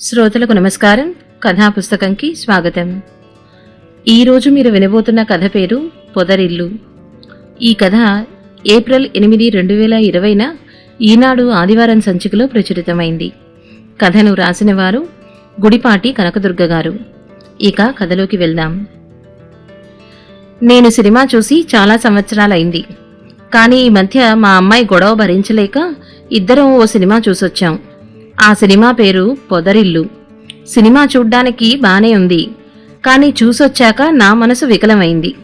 శ్రోతలకు నమస్కారం. కథా పుస్తకంకి స్వాగతం ఈరోజు మీరు వినబోతున్న కథ పేరు పొదరిల్లు. ఈ కథ ఏప్రిల్ ఎనిమిది రెండు వేల ఇరవైన ఈనాడు ఆదివారం సంచికలో ప్రచురితమైంది. కథను రాసిన వారు గుడిపాటి కనకదుర్గ గారు ఇక కథలోకి వెళ్దాం. నేను సినిమా చూసి చాలా సంవత్సరాలైంది. కానీ ఈ మధ్య మా అమ్మాయి గొడవ భరించలేక ఇద్దరం ఓ సినిమా చూసొచ్చాం. ఆ సినిమా పేరు పొదరిల్లు. సినిమా చూడ్డానికి బానే ఉంది. కానీ చూసొచ్చాక నా మనసు వికలమైంది.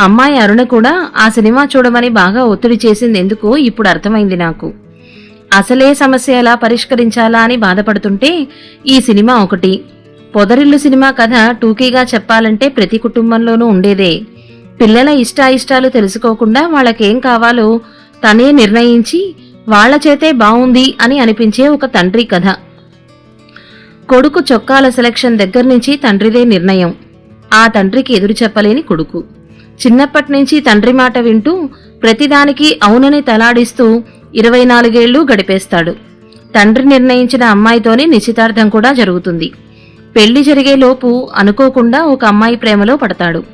అమ్మాయి అరుణ కూడా ఆ సినిమా చూడమని బాగా ఒత్తిడి చేసింది ఎందుకో ఇప్పుడు అర్థమైంది నాకు. అసలే సమస్య ఎలా పరిష్కరించాలా అని బాధపడుతుంటే ఈ సినిమా ఒకటి. పొదరిల్లు సినిమా కథ టూకీగా చెప్పాలంటే ప్రతి కుటుంబంలోనూ ఉండేదే. పిల్లల ఇష్టాయిష్టాలు తెలుసుకోకుండా వాళ్ళకేం కావాలో తనే నిర్ణయించి వాళ్ళ చేతే బావుంది అని అనిపించే ఒక తండ్రి కథ. కొడుకు చొక్కాల సెలక్షన్ దగ్గర నుంచి తండ్రిదే నిర్ణయం. ఆ తండ్రికి ఎదురు చెప్పలేని కొడుకు. చిన్నప్పటి నుంచి తండ్రి మాట వింటూ ప్రతిదానికి అవునని తలాడిస్తూ ఇరవై నాలుగేళ్ళు గడిపేస్తాడు. తండ్రి నిర్ణయించిన అమ్మాయితోనే నిశ్చితార్థం కూడా జరుగుతుంది. పెళ్ళి జరిగేలోపు అనుకోకుండా ఒక అమ్మాయి ప్రేమలో పడతాడు.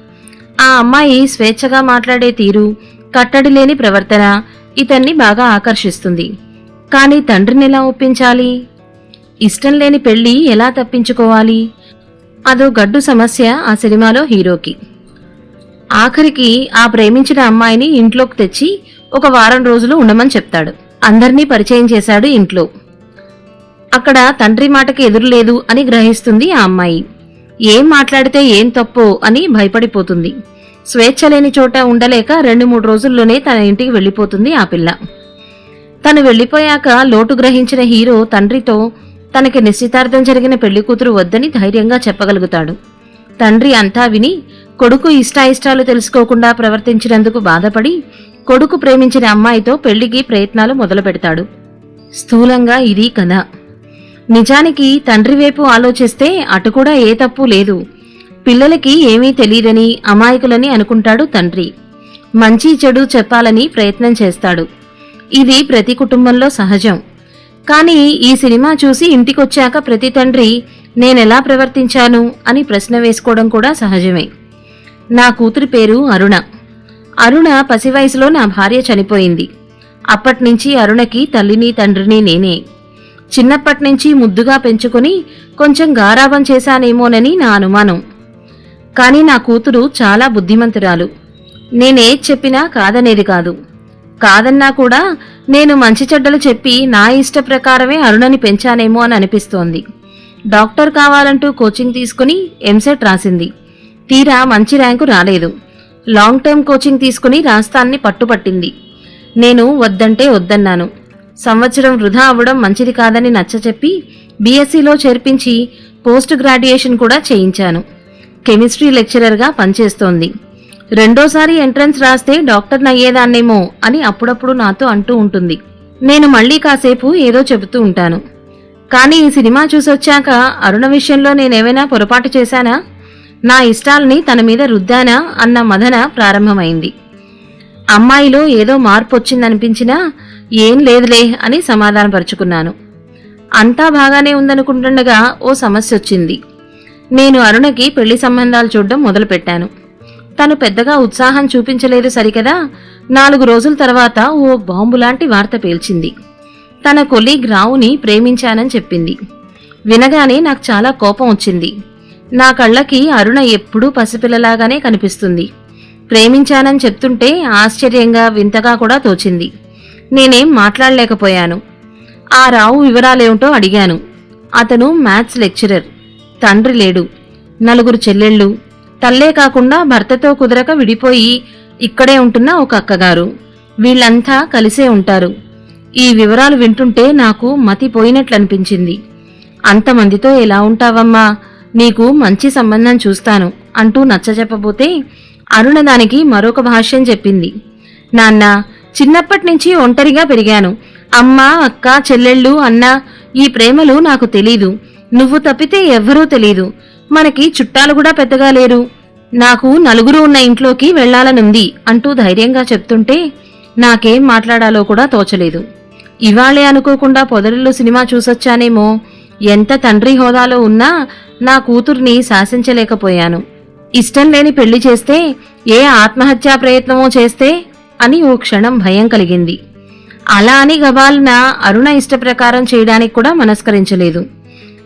ఆ అమ్మాయి స్వేచ్ఛగా మాట్లాడే తీరు కట్టడి లేని ప్రవర్తన ఇతన్ని బాగా ఆకర్షిస్తుంది. కానీ తండ్రిని ఎలా ఒప్పించాలి? ఇష్టం లేని పెళ్ళి ఎలా తప్పించుకోవాలి? అదో గడ్డు సమస్య ఆ సినిమాలో హీరోకి. ఆఖరికి ఆ ప్రేమించిన అమ్మాయిని ఇంట్లోకి తెచ్చి ఒక వారం రోజులు ఉండమని చెప్తాడు. అందరినీ పరిచయం చేశాడు ఇంట్లో. అక్కడ తండ్రి మాటకి ఎదురులేదు అని గ్రహిస్తుంది ఆ అమ్మాయి. ఏం మాట్లాడితే ఏం తప్పో అని భయపడిపోతుంది. స్వేచ్ఛ లేని చోట ఉండలేక రెండు మూడు రోజుల్లోనే తన ఇంటికి వెళ్ళిపోతుంది ఆ పిల్ల. తను వెళ్ళిపోయాక లోటు గ్రహించిన హీరో తండ్రితో తనకి నిశ్చితార్థం జరిగిన పెళ్ళి కూతురు వద్దని ధైర్యంగా చెప్పగలుగుతాడు. తండ్రి అంతా విని కొడుకు ఇష్టాయిష్టాలు తెలుసుకోకుండా ప్రవర్తించినందుకు బాధపడి కొడుకు ప్రేమించిన అమ్మాయితో పెళ్ళికి ప్రయత్నాలు మొదలు పెడతాడు స్థూలంగా ఇది కథ. నిజానికి తండ్రి వైపు ఆలోచిస్తే అటు కూడా ఏ తప్పు లేదు. పిల్లలకి ఏమీ తెలియదని అమాయకులని అనుకుంటాడు తండ్రి. మంచి చెడు చెప్పాలని ప్రయత్నం చేస్తాడు. ఇది ప్రతి కుటుంబంలో సహజం. కానీ ఈ సినిమా చూసి ఇంటికొచ్చాక ప్రతి తండ్రి నేనెలా ప్రవర్తించాను? అని ప్రశ్న వేసుకోవడం కూడా సహజమే. నా కూతురి పేరు అరుణ. అరుణ పసి వయసులో నా భార్య చనిపోయింది. అప్పటినుంచి అరుణకి తల్లిని తండ్రిని నేనే. చిన్నప్పటినుంచి ముద్దుగా పెంచుకొని కొంచెం గారాబం చేశానేమోనని నా అనుమానం. కానీ నా కూతురు చాలా బుద్ధిమంతురాలు. నేనేది చెప్పినా కాదనేది కాదు. కాదన్నా కూడా నేను మంచి చెడ్డలు చెప్పి నా ఇష్ట ప్రకారమే అరుణని పెంచానేమో అని అనిపిస్తోంది. డాక్టర్ కావాలంటూ కోచింగ్ తీసుకుని ఎంసెట్ రాసింది. తీరా మంచి ర్యాంకు రాలేదు. లాంగ్ టర్మ్ కోచింగ్ తీసుకుని రాస్తాన్ని పట్టుపట్టింది. నేను వద్దంటే వద్దన్నాను. సంవత్సరం వృధా అవ్వడం మంచిది కాదని నచ్చచెప్పి బీఎస్సీలో చేర్పించి పోస్ట్ గ్రాడ్యుయేషన్ కూడా చేయించాను. కెమిస్ట్రీ లెక్చరర్గా పనిచేస్తోంది. రెండోసారి ఎంట్రన్స్ రాస్తే డాక్టర్ని అయ్యేదాన్నేమో అని అప్పుడప్పుడు నాతో అంటూ ఉంటుంది. నేను మళ్ళీ కాసేపు ఏదో చెబుతూ ఉంటాను. కానీ ఈ సినిమా చూసొచ్చాక అరుణ విషయంలో నేనేమైనా పొరపాటు చేశానా? నా ఇష్టాల్ని తన మీద రుద్దానా? అన్న మదన ప్రారంభమైంది. అమ్మాయిలో ఏదో మార్పు వచ్చిందనిపించినా ఏం లేదులే అని సమాధానపరుచుకున్నాను. అంతా బాగానే ఉందనుకుంటుండగా ఓ సమస్య వచ్చింది నేను అరుణకి పెళ్ళి సంబంధాలు చూడడం మొదలుపెట్టాను. తను పెద్దగా ఉత్సాహం చూపించలేదు సరికదా? నాలుగు రోజుల తర్వాత ఓ బాంబులాంటి వార్త పేల్చింది. తన కొలీగ్ రావుని ప్రేమించానని చెప్పింది. వినగానే నాకు చాలా కోపం వచ్చింది. నా కళ్ళకి అరుణ ఎప్పుడూ పసిపిల్లలాగానే కనిపిస్తుంది. ప్రేమించానని చెప్తుంటే ఆశ్చర్యంగా వింతగా కూడా తోచింది. నేనేం మాట్లాడలేకపోయాను. ఆ రావు వివరాలేమిటో అడిగాను. అతను మ్యాథ్స్ లెక్చరర్. తండ్రి లేడు. నలుగురు చెల్లెళ్ళు. తల్లే కాకుండా భర్తతో కుదరక విడిపోయి ఇక్కడే ఉంటున్న ఒక అక్కగారు. వీళ్ళంతా కలిసే ఉంటారు. ఈ వివరాలు వింటుంటే నాకు మతిపోయినట్లనిపించింది అంతమందితో ఎలా ఉంటావమ్మా? నీకు మంచి సంబంధం చూస్తాను అంటూ నచ్చజెప్పబోతే అరుణ దానికి మరొక భాష్యం చెప్పింది. నాన్న చిన్నప్పటి నుంచి ఒంటరిగా పెరిగాను. అమ్మ అక్క చెల్లెళ్ళు అన్న ఈ ప్రేమలు నాకు తెలీదు. నువ్వు తప్పితే ఎవ్వరూ తెలీదు. మనకి చుట్టాలు కూడా పెద్దగా లేరు. నాకు నలుగురు ఉన్న ఇంట్లోకి వెళ్ళాలనుంది అంటూ ధైర్యంగా చెప్తుంటే నాకేం మాట్లాడాలో కూడా తోచలేదు. ఇవాళే అనుకోకుండా పొదరిల్లు సినిమా చూసొచ్చానేమో. ఎంత తండ్రి హోదాలో ఉన్నా నా కూతుర్ని శాసించలేకపోయాను. ఇష్టం లేని పెళ్ళి చేస్తే ఏ ఆత్మహత్యా ప్రయత్నమో చేస్తే అని ఓ క్షణం భయం కలిగింది. అలా అని గబాల్న అరుణ ఇష్టప్రకారం చేయడానికి కూడా మనస్కరించలేదు.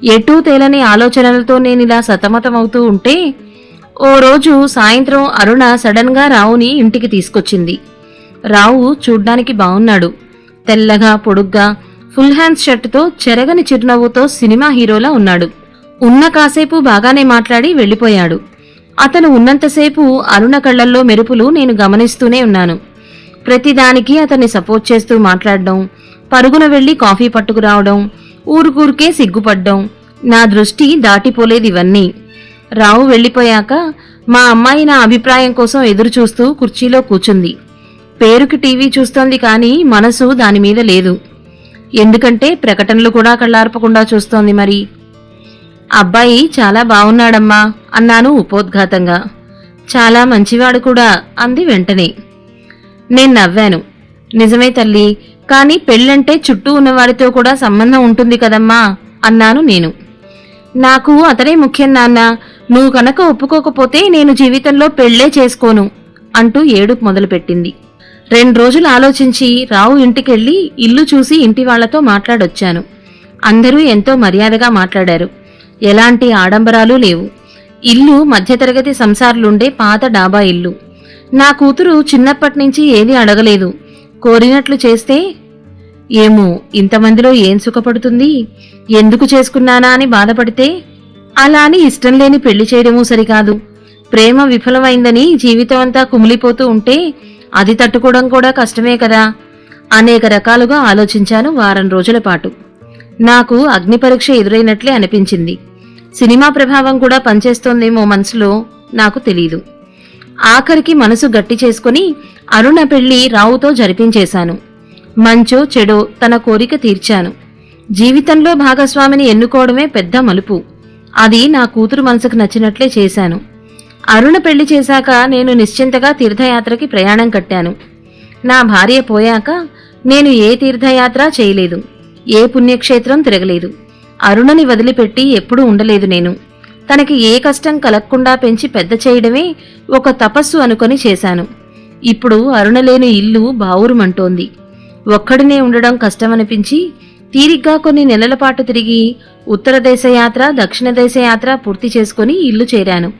ఎటూ తేలని ఆలోచనలతో నేనిలా సతమతమవుతూ ఉంటే ఓ రోజు సాయంత్రం అరుణ సడన్గా రావుని ఇంటికి తీసుకొచ్చింది. రావు చూడ్డానికి బాగున్నాడు తెల్లగా పొడుగ్గా ఫుల్ హ్యాండ్స్ షర్టుతో చెరగని చిరునవ్వుతో సినిమా హీరోలా ఉన్నాడు. ఉన్న కాసేపు బాగానే మాట్లాడి వెళ్ళిపోయాడు. అతను ఉన్నంతసేపు అరుణ కళ్ళల్లో మెరుపులు నేను గమనిస్తూనే ఉన్నాను. ప్రతిదానికి అతన్ని సపోర్ట్ చేస్తూ మాట్లాడడం పరుగున వెళ్ళి కాఫీ పట్టుకురావడం ఊరుకూరికే సిగ్గుపడ్డం. నా దృష్టి దాటిపోలేదు ఇవన్నీ. రావు వెళ్ళిపోయాక మా అమ్మాయి నా అభిప్రాయం కోసం ఎదురు చూస్తూ కుర్చీలో కూర్చుంది. పేరుకి టీవీ చూస్తోంది కానీ మనసు దాని మీద లేదు. ఎందుకంటే ప్రకటనలు కూడా కళ్ళార్పకుండా చూస్తోంది మరి. అబ్బాయి చాలా బాగున్నాడమ్మా అన్నాను ఉపోద్ఘాతంగా. చాలా మంచివాడు కూడా అంది వెంటనే. నేను నవ్వాను. నిజమే తల్లి కానీ పెళ్ళంటే చుట్టూ ఉన్నవాడితో కూడా సంబంధం ఉంటుంది కదమ్మా అన్నాను నేను. నాకు అతనే ముఖ్యం నాన్న నువ్వు కనుక ఒప్పుకోకపోతే నేను జీవితంలో పెళ్ళే చేసుకోను అంటూ ఏడుపు మొదలుపెట్టింది. రెండు రోజులు ఆలోచించి రావు ఇంటికెళ్ళి ఇల్లు చూసి ఇంటి వాళ్ళతో మాట్లాడొచ్చాను. అందరూ ఎంతో మర్యాదగా మాట్లాడారు. ఎలాంటి ఆడంబరాలు లేవు. ఇల్లు మధ్యతరగతి సంసారులుండే పాత డాబా ఇల్లు. నా కూతురు చిన్నప్పటి నుంచి ఏది అడగలేదు. కోరినట్లు చేస్తే? ఏమో ఇంతమందిలో ఏం సుఖపడుతుంది? ఎందుకు చేసుకున్నానా అని బాధపడితే? అలా అని ఇష్టం లేని పెళ్ళి చేయడమూ సరికాదు. ప్రేమ విఫలమైందని జీవితం అంతా కుమిలిపోతూ ఉంటే అది తట్టుకోవడం కూడా కష్టమే కదా. అనేక రకాలుగా ఆలోచించాను వారం రోజుల పాటు. నాకు అగ్ని పరీక్ష ఎదురైనట్లే అనిపించింది. సినిమా ప్రభావం కూడా పనిచేస్తోందేమో మనసులో నాకు తెలీదు. ఆఖరికి మనసు గట్టి చేసుకుని అరుణ పెళ్ళి రావుతో జరిపించేశాను. మంచో చెడో తన కోరిక తీర్చాను. జీవితంలో భాగస్వామిని ఎన్నుకోవడమే పెద్ద మలుపు. అది నా కూతురు మనసుకు నచ్చినట్లే చేశాను. అరుణ పెళ్ళి చేశాక నేను నిశ్చింతగా తీర్థయాత్రకి ప్రయాణం కట్టాను. నా భార్య పోయాక నేను ఏ తీర్థయాత్ర చేయలేదు. ఏ పుణ్యక్షేత్రం తిరగలేదు. అరుణని వదిలిపెట్టి ఎప్పుడూ ఉండలేదు నేను. తనకి ఏ కష్టం కలగకుండా పెంచి పెద్ద చేయడమే ఒక తపస్సు అనుకొని చేశాను. ఇప్పుడు అరుణలేని ఇల్లు బావురుమంటోంది. ఒక్కడినే ఉండడం కష్టమనిపించి తీరిగ్గా కొన్ని నెలల పాటు తిరిగి ఉత్తర దేశ యాత్ర దక్షిణ దేశ యాత్ర పూర్తి చేసుకుని ఇల్లు చేరాను.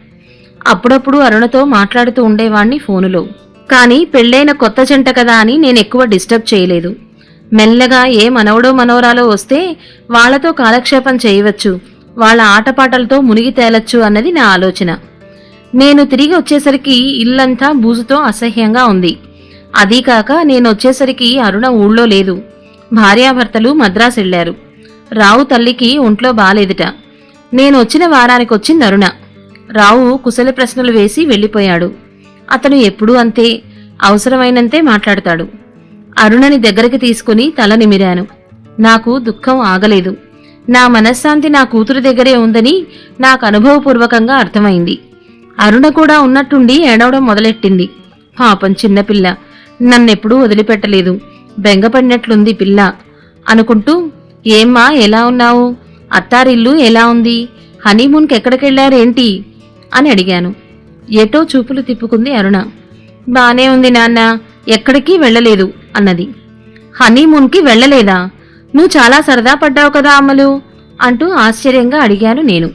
అప్పుడప్పుడు అరుణతో మాట్లాడుతూ ఉండేవాణ్ణి ఫోనులో. కానీ పెళ్ళైన కొత్త జంట కదా అని నేను ఎక్కువ డిస్టర్బ్ చేయలేదు. మెల్లగా ఏ మనవడో మనవరాలో వస్తే వాళ్ళతో కాలక్షేపం చేయవచ్చు. వాళ్ళ ఆటపాటలతో మునిగి తేలొచ్చు అన్నది నా ఆలోచన. నేను తిరిగి వచ్చేసరికి ఇల్లంతా బూజుతో అసహ్యంగా ఉంది. అదీ కాక నేను వచ్చేసరికి అరుణ ఊళ్ళో లేదు. భార్యాభర్తలు మద్రాసు వెళ్ళారు రావు తల్లికి ఒంట్లో బాలేదుట. నేను వచ్చిన వారానికి వచ్చింది అరుణ. రావు కుశల ప్రశ్నలు వేసి వెళ్ళిపోయాడు. అతను ఎప్పుడూ అంతే అవసరమైనంతే మాట్లాడతాడు. అరుణని దగ్గరికి తీసుకుని తల నిమిరాను. నాకు దుఃఖం ఆగలేదు. నా మనశ్శాంతి నా కూతురు దగ్గరే ఉందని నాకు అనుభవపూర్వకంగా అర్థమైంది. అరుణ కూడా ఉన్నట్టుండి ఏడవడం మొదలెట్టింది. పాపం చిన్నపిల్ల నన్నెప్పుడూ వదిలిపెట్టలేదు. బెంగపడినట్లుంది పిల్ల. అనుకుంటూ ఏమ్మా ఎలా ఉన్నావు? అత్తారిల్లు ఎలా ఉంది? హనీమూన్కి ఎక్కడికెళ్ళారేంటి అని అడిగాను. ఎటో చూపులు తిప్పుకుంది అరుణ. బానే ఉంది నాన్న. ఎక్కడికి వెళ్ళలేదు అన్నది. హనీమూన్కి వెళ్ళలేదా? నువ్వు చాలా సరదా పడ్డావు కదా అమలు అంటూ ఆశ్చర్యంగా అడిగాను నేను.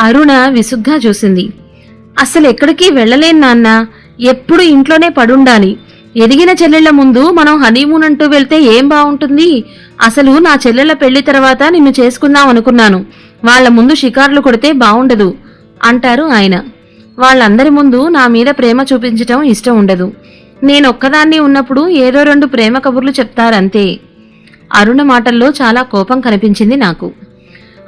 అరుణ విసుగ్గా చూసింది. అసలు ఎక్కడికి వెళ్ళలేను నాన్న ఎప్పుడు ఇంట్లోనే పడుండాలి. ఎదిగిన చెల్లెళ్ళ ముందు మనం హనీమూన్ అంటూ వెళ్తే ఏం బాగుంటుంది అసలు నా చెల్లెళ్ళ పెళ్ళి తర్వాత నిన్ను చేసుకుందాం అనుకున్నాను. వాళ్ళ ముందు షికార్లు కొడితే బాగుండదు అంటారు ఆయన. వాళ్ళందరి ముందు నా మీద ప్రేమ చూపించటం ఇష్టం ఉండదు. నేనొక్కదాన్ని ఉన్నప్పుడు ఏదో రెండు ప్రేమ కబుర్లు చెప్తారంతే. అరుణ మాటల్లో చాలా కోపం కనిపించింది నాకు.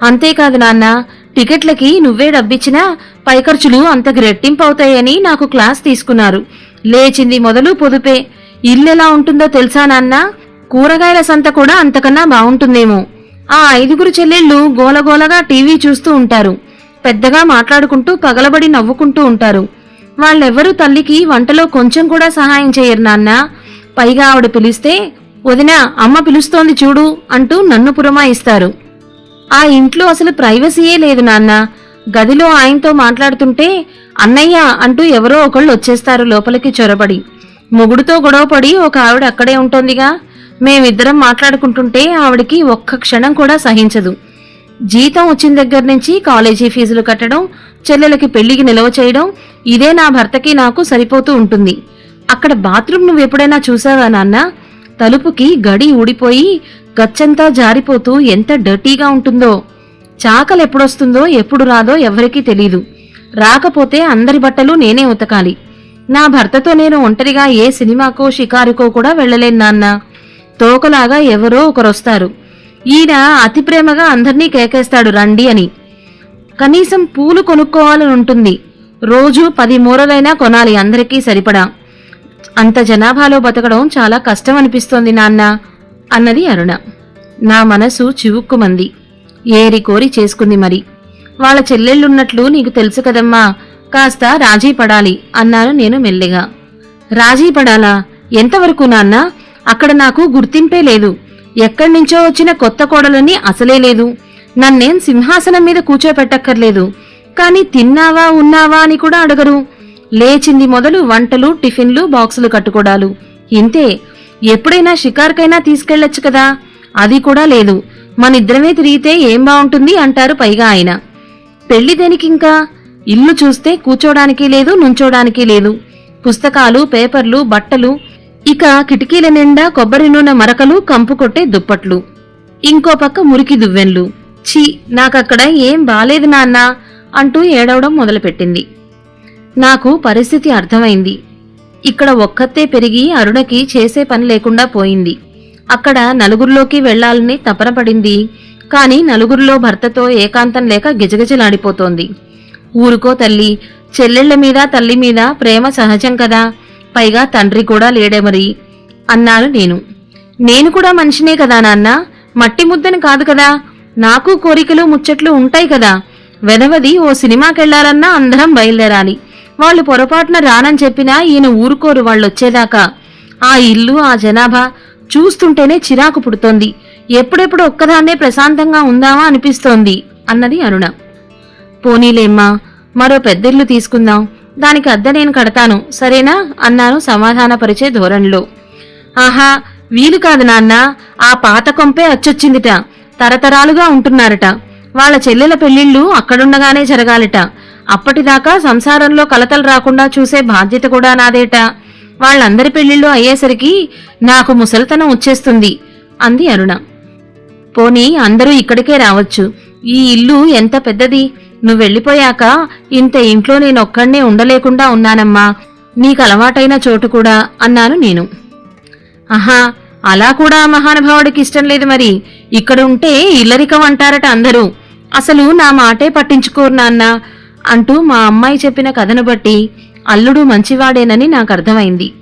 అంతేకాదు నాన్న టికెట్లకి నువ్వే డబ్బిచ్చినా పై ఖర్చులు అంతకు రెట్టింపు అవుతాయని నాకు క్లాస్ తీసుకున్నారు. లేచింది మొదలు పొదుపే. ఇల్లెలా ఉంటుందో తెలుసా నాన్న? కూరగాయల సంత కూడా అంతకన్నా బాగుంటుందేమో. ఆ ఐదుగురు చెల్లెళ్ళు గోలగోలగా టీవీ చూస్తూ ఉంటారు. పెద్దగా మాట్లాడుకుంటూ పగలబడి నవ్వుకుంటూ ఉంటారు. వాళ్ళెవ్వరూ తల్లికి వంటలో కొంచెం కూడా సహాయం చేయరు నాన్న. పైగా ఆవిడ పిలిస్తే వదినా అమ్మ పిలుస్తోంది చూడు అంటూ నన్ను పురమాయిస్తారు. ఆ ఇంట్లో అసలు ప్రైవసీయే లేదు నాన్న. గదిలో ఆయనతో మాట్లాడుతుంటే అన్నయ్య అంటూ ఎవరో ఒకళ్ళు వచ్చేస్తారు లోపలికి చొరబడి. మొగుడుతో గొడవపడి ఒక ఆవిడ అక్కడే ఉంటోందిగా. మేమిద్దరం మాట్లాడుకుంటుంటే ఆవిడకి ఒక్క క్షణం కూడా సహించదు. జీతం వచ్చిన దగ్గర నుంచి కాలేజీ ఫీజులు కట్టడం చెల్లెలకి పెళ్ళికి నిలవ చేయడం ఇదే నా భర్తకి నాకు సరిపోతూ ఉంటుంది. అక్కడ బాత్రూమ్ నువ్వు ఎప్పుడైనా చూసావా నాన్న? తలుపుకి గడి ఊడిపోయి గచ్చంతా జారిపోతూ ఎంత డర్టీగా ఉంటుందో. చాకలు ఎప్పుడొస్తుందో ఎప్పుడు రాదో ఎవరికీ తెలీదు. రాకపోతే అందరి బట్టలు నేనే ఉతకాలి. నా భర్తతో నేను ఒంటరిగా ఏ సినిమాకో షికారుకో కూడా వెళ్ళలేను నాన్న. తోకలాగా ఎవరో ఒకరొస్తారు. ఈయన అతి ప్రేమగా అందర్నీ కేకేస్తాడు రండి అని. కనీసం పూలు కొనుక్కోవాలని ఉంటుంది రోజు పది మూరలైనా కొనాలి అందరికీ సరిపడా. అంత జనాభాలో బతకడం చాలా కష్టం అనిపిస్తోంది నాన్న అన్నది అరుణ. నా మనసు చివుక్కుమంది. ఏరి కోరి చేసుకుంది మరి. వాళ్ళ చెల్లెళ్ళున్నట్లు నీకు తెలుసు కదమ్మా కాస్త రాజీ పడాలి అన్నాను నేను మెల్లిగా. రాజీ పడాలా? ఎంతవరకు నాన్న? అక్కడ నాకు గుర్తింపే లేదు. ఎక్కడి నుంచో వచ్చిన కొత్త కోడలని అసలే లేదు. నన్నేం సింహాసనం మీద కూర్చోపెట్టక్కర్లేదు. కానీ తిన్నావా ఉన్నావా అని కూడా అడగరు. లేచింది మొదలు వంటలు టిఫిన్లు బాక్సులు కట్టుకోడాలు. ఇంతే. ఎప్పుడైనా షికార్కైనా తీసుకెళ్ళొచ్చు కదా. అది కూడా లేదు. మనిద్దరమే తిరిగితే ఏం బావుంటుంది అంటారు పైగా ఆయన. పెళ్ళి దేనికింకా? ఇల్లు చూస్తే కూర్చోడానికి లేదు నుంచోడానికి లేదు. పుస్తకాలు పేపర్లు బట్టలు ఇక కిటికీల నిండా కొబ్బరి నూనె మరకలు కంపు కొట్టే దుప్పట్లు. ఇంకో పక్క మురికి దువ్వెన్లు. ఛీ నాకక్కడ ఏం బాలేదు నాన్నా అంటూ ఏడవడం మొదలుపెట్టింది. నాకు పరిస్థితి అర్థమైంది. ఇక్కడ ఒక్కతే పెరిగి అరుణకి చేసే పని లేకుండా పోయింది. అక్కడ నలుగురిలోకి వెళ్ళాలని తపన పడింది కాని నలుగురిలో భర్తతో ఏకాంతం లేక గిజగిజలాడిపోతోంది. ఊరుకో తల్లి చెల్లెళ్ళ మీద తల్లి మీద ప్రేమ సహజం కదా. పైగా తండ్రి కూడా లేడే మరి అన్నాను నేను. నేను కూడా మనిషినే కదా నాన్న. మట్టి ముద్దని కాదు కదా. నాకు కోరికలు ముచ్చట్లు ఉంటాయి కదా. వెదవది ఓ సినిమాకెళ్ళాలన్నా అందరం బయలుదేరాలి. వాళ్ళు పొరపాటున రానని చెప్పినా ఈయన ఊరుకోరు వాళ్ళొచ్చేదాకా. ఆ ఇల్లు ఆ జనాభా చూస్తుంటేనే చిరాకు పుడుతోంది. ఎప్పుడెప్పుడు ఒక్కదాన్నే ప్రశాంతంగా ఉందామా అనిపిస్తోంది అన్నది అరుణ. పోనీలేమ్మా మరో పెద్దిల్లు తీసుకుందాం. దానికి అద్దె నేను కడతాను సరేనా? అన్నాను సమాధానపరిచే ధోరణిలో. ఆహా వీలు కాదు నాన్న ఆ పాత కొంపే అచ్చొచ్చిందిట. తరతరాలుగా ఉంటున్నారట. వాళ్ళ చెల్లెల పెళ్ళిళ్ళు అక్కడుండగానే జరగాలట. అప్పటిదాకా సంసారంలో కలతలు రాకుండా చూసే బాధ్యత కూడా నాదేట. వాళ్ళందరి పెళ్ళిళ్ళు అయ్యేసరికి నాకు ముసలితనం వచ్చేస్తుంది అంది అరుణ. పోనీ అందరూ ఇక్కడికే రావచ్చు. ఈ ఇల్లు ఎంత పెద్దది? నువ్వు వెళ్ళిపోయాక ఇంత ఇంట్లో నేనొక్కడే ఉండలేకుండా ఉన్నానమ్మా. నీకు అలవాటైన చోటు కూడా అన్నాను నేను. ఆహా అలా కూడా మహానుభావుడికి ఇష్టం లేదు మరి. ఇక్కడ ఉంటే ఇల్లరికం అంటారట అందరూ. అసలు నా మాటే పట్టించుకోరు నాన్న. అంటూ మా అమ్మాయి చెప్పిన కథను బట్టి అల్లుడు మంచివాడేనని నాకు అర్థమైంది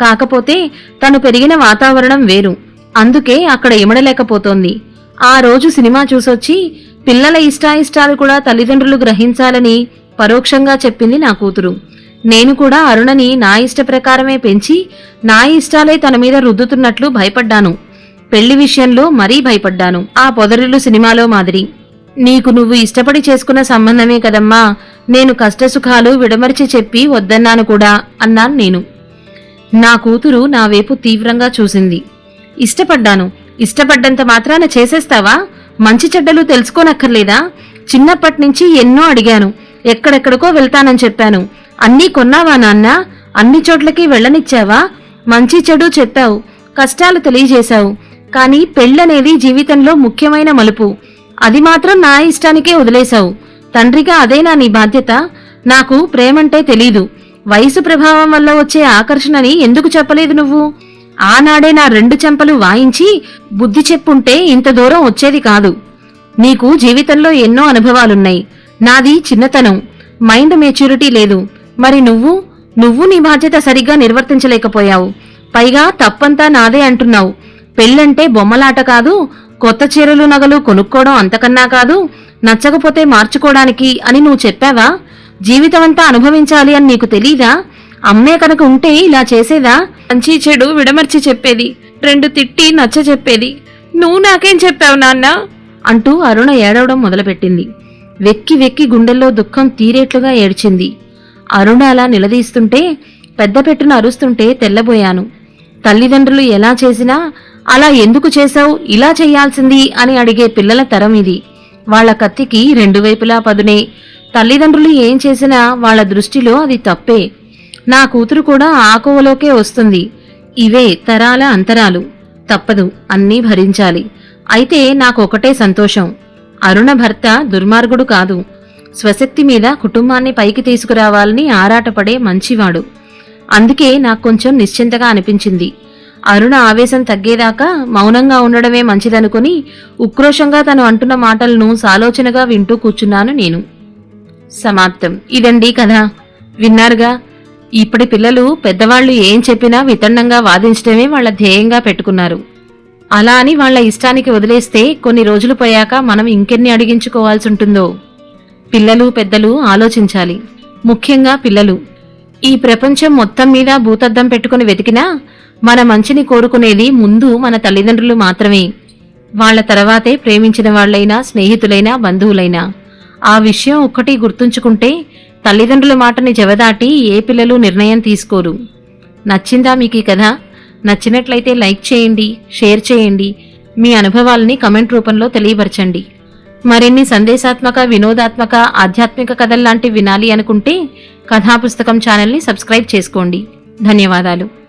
కాకపోతే తను పెరిగిన వాతావరణం వేరు. అందుకే అక్కడ ఇమడలేకపోతోంది. ఆ రోజు సినిమా చూసొచ్చి పిల్లల ఇష్టాయిష్టాలు కూడా తల్లిదండ్రులు గ్రహించాలని పరోక్షంగా చెప్పింది నా కూతురు. నేను కూడా అరుణని నా ఇష్ట ప్రకారమే పెంచి నా ఇష్టాలే తన మీద రుద్దుతున్నట్లు భయపడ్డాను. పెళ్ళి విషయంలో మరీ భయపడ్డాను. ఆ పొదరిల్లు సినిమాలో మాదిరి. నీకు నువ్వు ఇష్టపడి చేసుకున్న సంబంధమే కదమ్మా. నేను కష్టసుఖాలు విడమర్చి చెప్పి వద్దన్నాను కూడా అన్నాను నేను. నా కూతురు నా వైపు తీవ్రంగా చూసింది. ఇష్టపడ్డాను. ఇష్టపడ్డంత మాత్రాన చేసేస్తావా? మంచి చెడ్డలు తెలుసుకోనక్కర్లేదా? చిన్నప్పటి నుంచి ఎన్నో అడిగాను. ఎక్కడెక్కడికో వెళ్తానని చెప్పాను. అన్నీ కొన్నావా నాన్న? అన్ని చోట్లకి వెళ్ళనిచ్చావా? మంచి చెడు చెప్పావు. కష్టాలు తెలియజేశావు. కానీ పెళ్ళనేది జీవితంలో ముఖ్యమైన మలుపు. అది మాత్రం నా ఇష్టానికే వదిలేశావు. తండ్రిగా అదేనా నీ బాధ్యత. నాకు ప్రేమంటే తెలీదు. వయసు ప్రభావం వల్ల వచ్చే ఆకర్షణని ఎందుకు చెప్పలేదు నువ్వు? ఆనాడే నా రెండు చెంపలు వాయించి బుద్ధి చెప్పుంటే ఇంత దూరం వచ్చేది కాదు. నీకు జీవితంలో ఎన్నో అనుభవాలున్నాయి. నాది చిన్నతనం. మైండ్ మెచ్యూరిటీ లేదు. మరి నువ్వు? నువ్వు నీ బాధ్యత సరిగ్గా నిర్వర్తించలేకపోయావు. పైగా తప్పంతా నాదే అంటున్నావు. పెళ్ళంటే బొమ్మలాట కాదు కొత్త చీరలు నగలు కొనుక్కోవడం అంతకన్నా కాదు నచ్చకపోతే మార్చుకోవడానికి అని నువ్వు చెప్పావా? జీవితమంతా అనుభవించాలి అని నీకు తెలీదా? అమ్మే కనుక ఉంటే ఇలా చేసేదా? మంచి చెడు విడమర్చి చెప్పేది రెండు తిట్టి నచ్చ చెప్పేది. నువ్వు నాకేం చెప్పావు నాన్న? అంటూ అరుణ ఏడవడం మొదలుపెట్టింది. వెక్కి వెక్కి గుండెల్లో దుఃఖం తీరేట్లుగా ఏడ్చింది. అరుణ అలా నిలదీస్తుంటే పెద్ద పెట్టున అరుస్తుంటే తెల్లబోయాను. తల్లిదండ్రులు ఎలా చేసినా అలా ఎందుకు చేశావు? ఇలా చేయాల్సింది అని అడిగే పిల్లల తరం ఇది. వాళ్ళ కత్తికి రెండు వైపులా పదునే. తల్లిదండ్రులు ఏం చేసినా వాళ్ళ దృష్టిలో అది తప్పే. నా కూతురు కూడా ఆకువలోకే వస్తుంది. ఇవే తరాల అంతరాలు. తప్పదు అన్నీ భరించాలి. అయితే నాకొకటే సంతోషం. అరుణ భర్త దుర్మార్గుడు కాదు. స్వశక్తి మీద కుటుంబాన్ని పైకి తీసుకురావాలని ఆరాటపడే మంచివాడు. అందుకే నాకు కొంచెం నిశ్చింతగా అనిపించింది. అరుణ ఆవేశం తగ్గేదాకా మౌనంగా ఉండడమే మంచిదనుకుని ఉక్రోషంగా తను అంటున్న మాటలను సాలోచనగా వింటూ కూర్చున్నాను నేను. సమాప్తం. ఇదండి కథ. విన్నారుగా? ఇప్పటి పిల్లలు పెద్దవాళ్ళు ఏం చెప్పినా వితన్నంగా వాదించడమే వాళ్ళ ధ్యేయంగా పెట్టుకున్నారు. అలా అని వాళ్ళ ఇష్టానికి వదిలేస్తే కొన్ని రోజులు పోయాక మనం ఇంకెన్ని అడిగించుకోవాల్సి ఉంటుందో? పిల్లలు పెద్దలు ఆలోచించాలి. ముఖ్యంగా పిల్లలు. ఈ ప్రపంచం మొత్తం మీద భూతద్దం పెట్టుకుని వెతికినా మన మంచిని కోరుకునేది ముందు మన తల్లిదండ్రులు మాత్రమే. వాళ్ళ తర్వాతే ప్రేమించిన వాళ్ళైనా స్నేహితులైనా బంధువులైనా. ఆ విషయం ఒక్కటి గుర్తుంచుకుంటే తల్లిదండ్రుల మాటని జవదాటి ఏ పిల్లలు నిర్ణయం తీసుకోరు. నచ్చిందా మీకు ఈ కథ? నచ్చినట్లయితే లైక్ చేయండి షేర్ చేయండి మీ అనుభవాల్ని కమెంట్ రూపంలో తెలియపరచండి. మరిన్ని సందేశాత్మక వినోదాత్మక ఆధ్యాత్మిక కథల్లాంటి వినాలి అనుకుంటే కథాపుస్తకం ఛానల్ని సబ్స్క్రైబ్ చేసుకోండి. ధన్యవాదాలు.